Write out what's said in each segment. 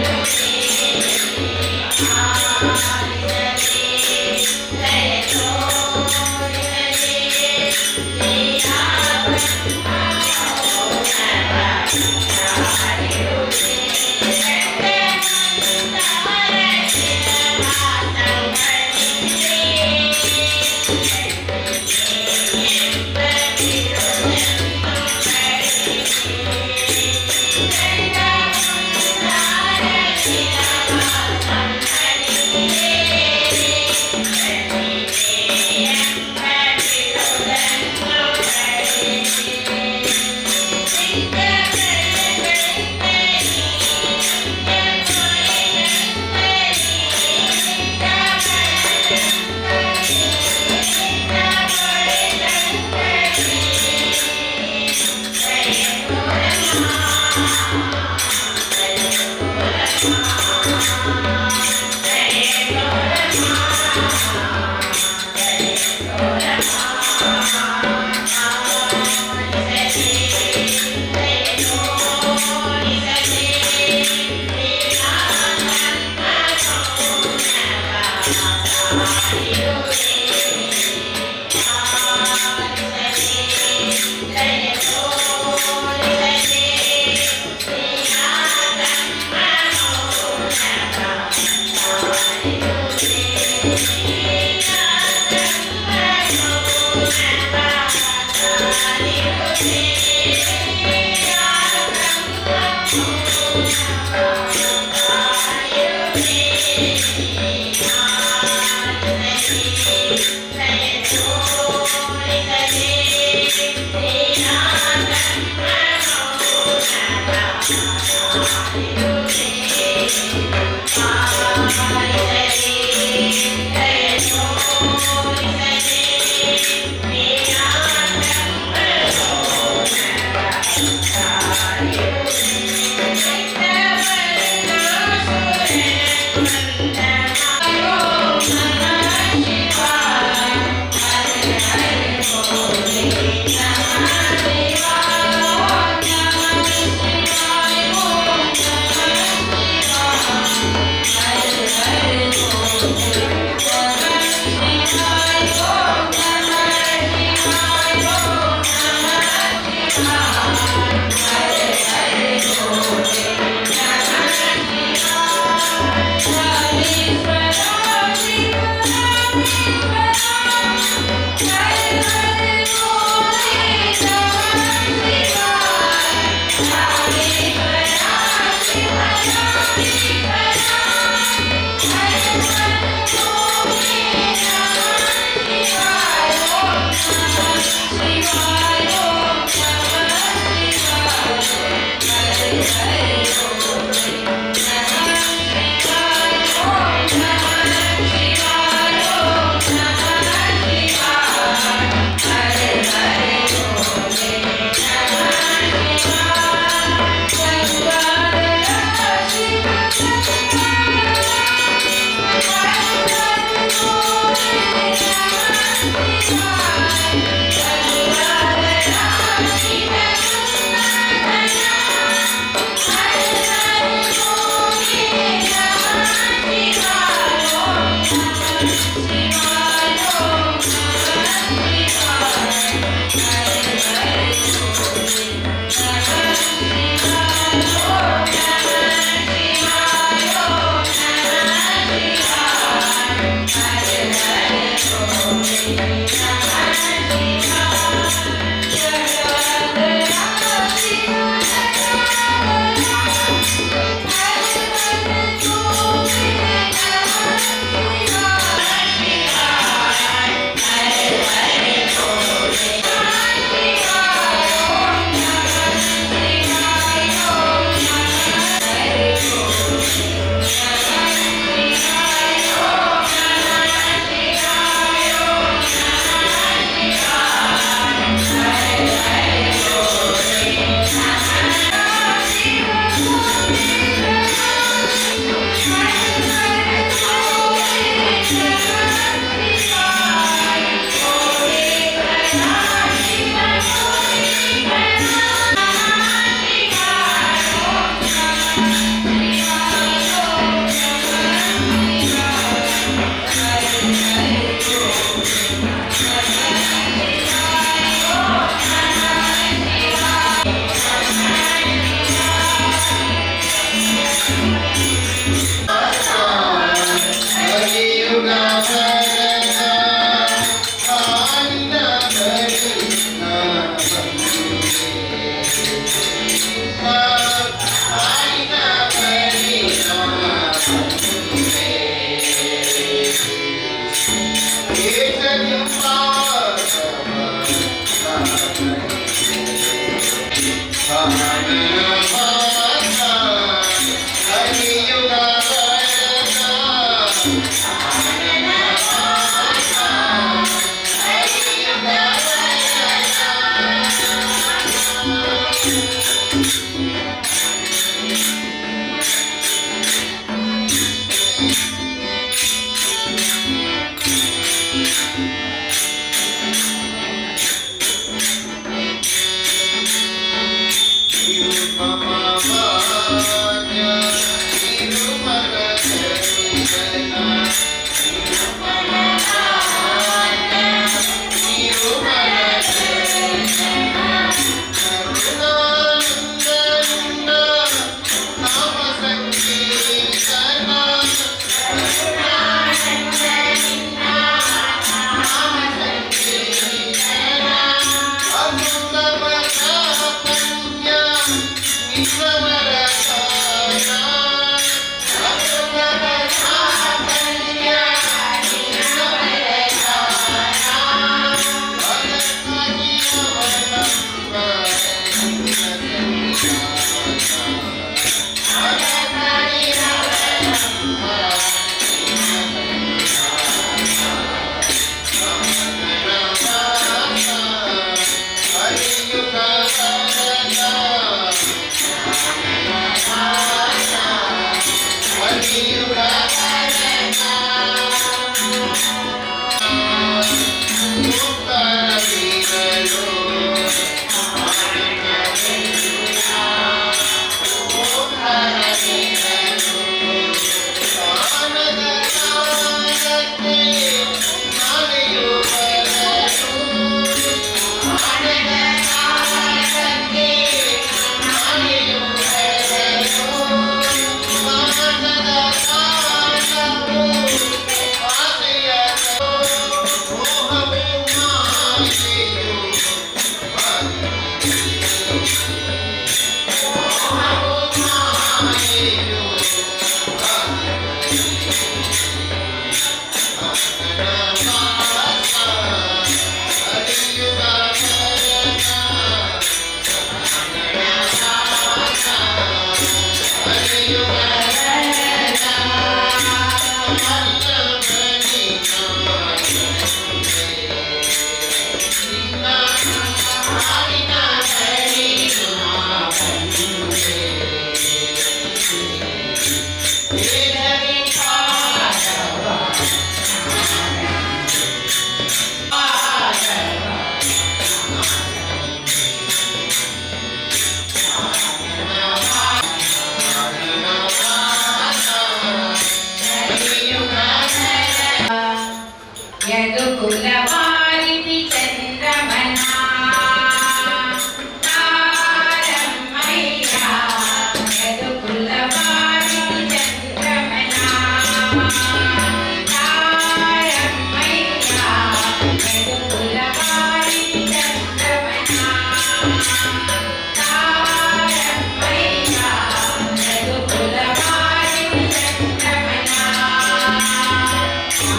Yeah.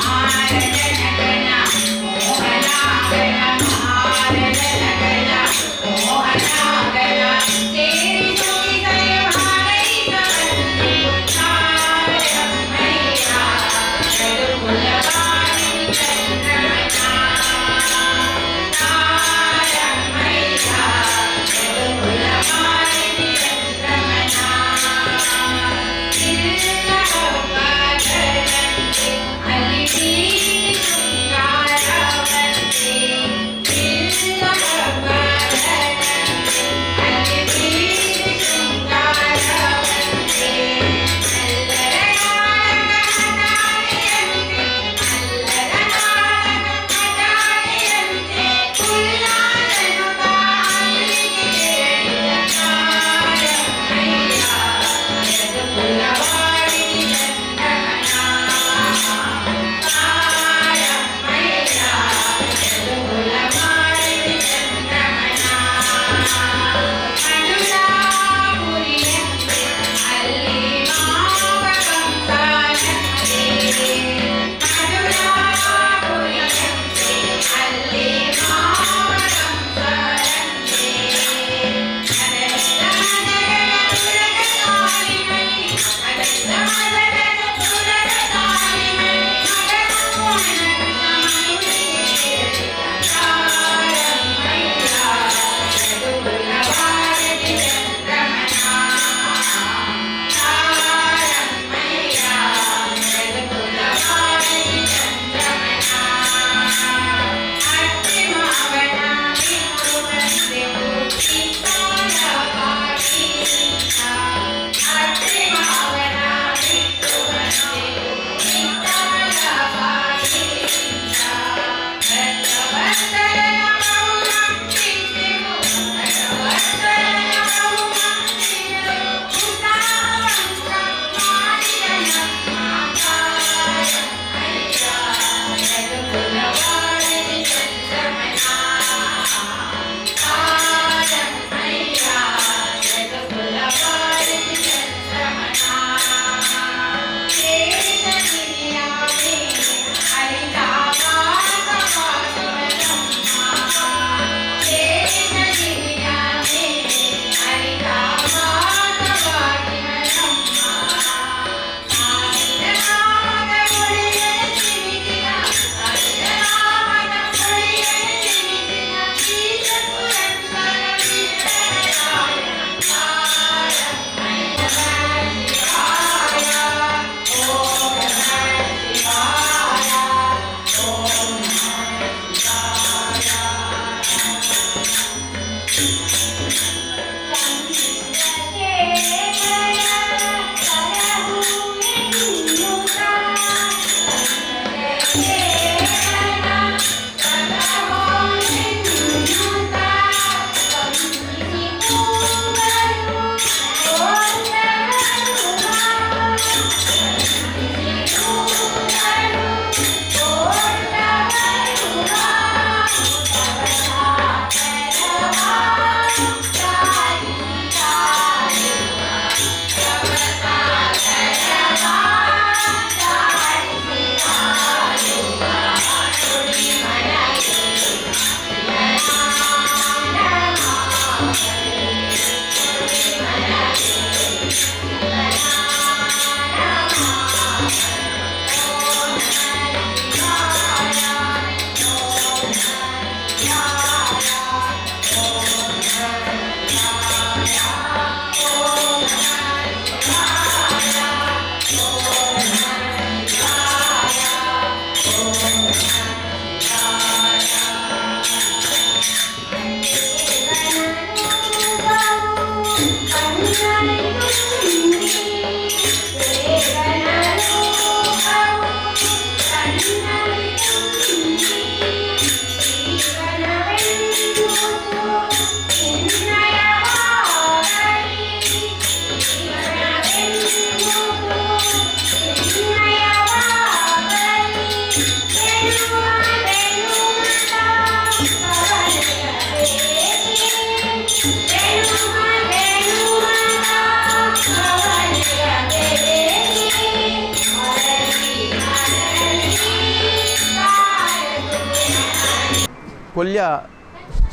I'm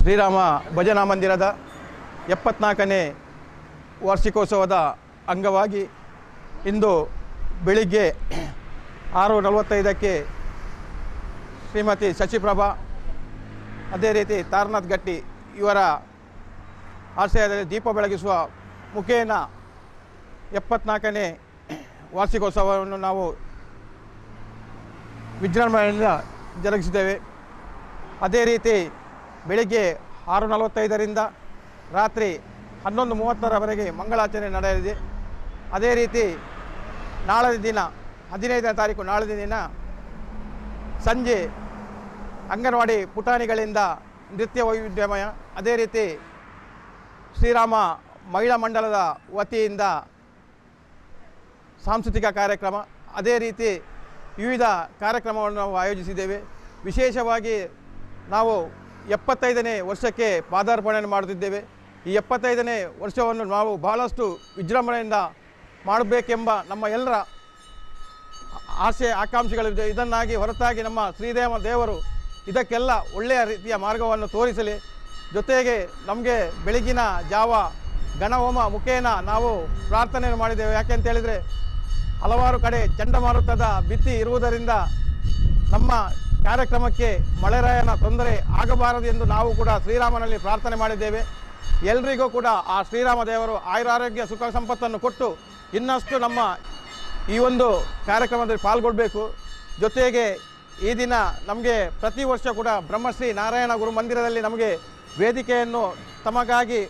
Shriram ಭಜನಾ ಮಂದಿರದ ಎಪ್ಪತ್ನಾಲ್ಕನೇ ವಾರ್ಷಿಕೋತ್ಸವದ ಅಂಗವಾಗಿ ಇಂದು ಬೆಳಿಗ್ಗೆ ಆರು ನಲವತ್ತೈದಕ್ಕೆ ಶ್ರೀಮತಿ ಶಶಿಪ್ರಭಾ, ಅದೇ ರೀತಿ ತಾರನಾಥ್ ಗಟ್ಟಿ ಇವರ ಆಶ್ರಯದಲ್ಲಿ ದೀಪ ಬೆಳಗಿಸುವ ಮುಖೇನ ಎಪ್ಪತ್ನಾಲ್ಕನೇ ವಾರ್ಷಿಕೋತ್ಸವವನ್ನು ನಾವು ವಿಜೃಂಭಣೆಯಿಂದ ಜರುಗಿಸಿದ್ದೇವೆ. ಅದೇ ರೀತಿ ಬೆಳಿಗ್ಗೆ ಆರು ನಲವತ್ತೈದರಿಂದ ರಾತ್ರಿ ಹನ್ನೊಂದು ಮೂವತ್ತರವರೆಗೆ ಮಂಗಳಾಚರಣೆ ನಡೆಯಲಿದೆ. ಅದೇ ರೀತಿ ನಾಳೆ ದಿನ ಹದಿನೈದನೇ ತಾರೀಕು ನಾಳೆ ದಿನ ಸಂಜೆ ಅಂಗನವಾಡಿ ಪುಟಾಣಿಗಳಿಂದ ನೃತ್ಯ ವೈವಿಧ್ಯಮಯ, ಅದೇ ರೀತಿ ಶ್ರೀರಾಮ ಮಹಿಳಾ ಮಂಡಲದ ವತಿಯಿಂದ ಸಾಂಸ್ಕೃತಿಕ ಕಾರ್ಯಕ್ರಮ, ಅದೇ ರೀತಿ ವಿವಿಧ ಕಾರ್ಯಕ್ರಮಗಳನ್ನು ನಾವು ಆಯೋಜಿಸಿದ್ದೇವೆ. ವಿಶೇಷವಾಗಿ ನಾವು ಎಪ್ಪತ್ತೈದನೇ ವರ್ಷಕ್ಕೆ ಪಾದಾರ್ಪಣೆಯನ್ನು ಮಾಡುತ್ತಿದ್ದೇವೆ. ಈ ಎಪ್ಪತ್ತೈದನೇ ವರ್ಷವನ್ನು ನಾವು ಬಹಳಷ್ಟು ವಿಜೃಂಭಣೆಯಿಂದ ಮಾಡಬೇಕೆಂಬ ನಮ್ಮ ಎಲ್ಲರ ಆಸೆ, ಆಕಾಂಕ್ಷೆಗಳಿದೆ. ಇದನ್ನಾಗಿ ಹೊರತಾಗಿ ನಮ್ಮ ಶ್ರೀದೇವ ದೇವರು ಇದಕ್ಕೆಲ್ಲ ಒಳ್ಳೆಯ ರೀತಿಯ ಮಾರ್ಗವನ್ನು ತೋರಿಸಲಿ. ಜೊತೆಗೆ ನಮಗೆ ಬೆಳಗಿನ ಜಾವ ಗಣಹೋಮ ಮುಖೇನ ನಾವು ಪ್ರಾರ್ಥನೆಯನ್ನು ಮಾಡಿದ್ದೇವೆ. ಯಾಕೆಂತ ಹೇಳಿದರೆ, ಹಲವಾರು ಕಡೆ ಚಂಡಮಾರುತದ ಬಿತ್ತಿ ಇರುವುದರಿಂದ ನಮ್ಮ ಕಾರ್ಯಕ್ರಮಕ್ಕೆ ಮಳೆರಾಯನ ತೊಂದರೆ ಆಗಬಾರದು ಎಂದು ನಾವು ಕೂಡ ಶ್ರೀರಾಮನಲ್ಲಿ ಪ್ರಾರ್ಥನೆ ಮಾಡಿದ್ದೇವೆ. ಎಲ್ರಿಗೂ ಕೂಡ ಆ ಶ್ರೀರಾಮ ದೇವರು ಆಯುರಾರೋಗ್ಯ ಸುಖ ಸಂಪತ್ತನ್ನು ಕೊಟ್ಟು ಇನ್ನಷ್ಟು ನಮ್ಮ ಈ ಒಂದು ಕಾರ್ಯಕ್ರಮದಲ್ಲಿ ಪಾಲ್ಗೊಳ್ಬೇಕು. ಜೊತೆಗೆ ಈ ದಿನ ನಮಗೆ ಪ್ರತಿ ವರ್ಷ ಕೂಡ ಬ್ರಹ್ಮಶ್ರೀ ನಾರಾಯಣ ಗುರು ಮಂದಿರದಲ್ಲಿ ನಮಗೆ ವೇದಿಕೆಯನ್ನು ತಮಗಾಗಿ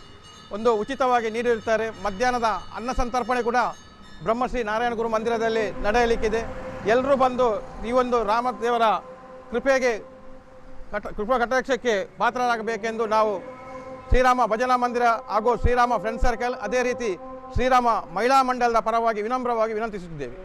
ಒಂದು ಉಚಿತವಾಗಿ ನೀಡಿರುತ್ತಾರೆ. ಮಧ್ಯಾಹ್ನದ ಅನ್ನ ಸಂತರ್ಪಣೆ ಕೂಡ ಬ್ರಹ್ಮಶ್ರೀ ನಾರಾಯಣ ಗುರು ಮಂದಿರದಲ್ಲಿ ನಡೆಯಲಿಕ್ಕಿದೆ. ಎಲ್ಲರೂ ಬಂದು ಈ ಒಂದು ರಾಮದೇವರ ಕೃಪೆಗೆ ಕಟ, ಕೃಪಾ ಕಟಾಕ್ಷಕ್ಕೆ ಪಾತ್ರರಾಗಬೇಕೆಂದು ನಾವು ಶ್ರೀರಾಮ ಭಜನಾ ಮಂದಿರ ಹಾಗೂ ಶ್ರೀರಾಮ ಫ್ರೆಂಡ್ ಸರ್ಕಲ್ ಅದೇ ರೀತಿ ಶ್ರೀರಾಮ ಮಹಿಳಾ ಮಂಡಲದ ಪರವಾಗಿ ವಿನಮ್ರವಾಗಿ ವಿನಂತಿಸುತ್ತಿದ್ದೇವೆ.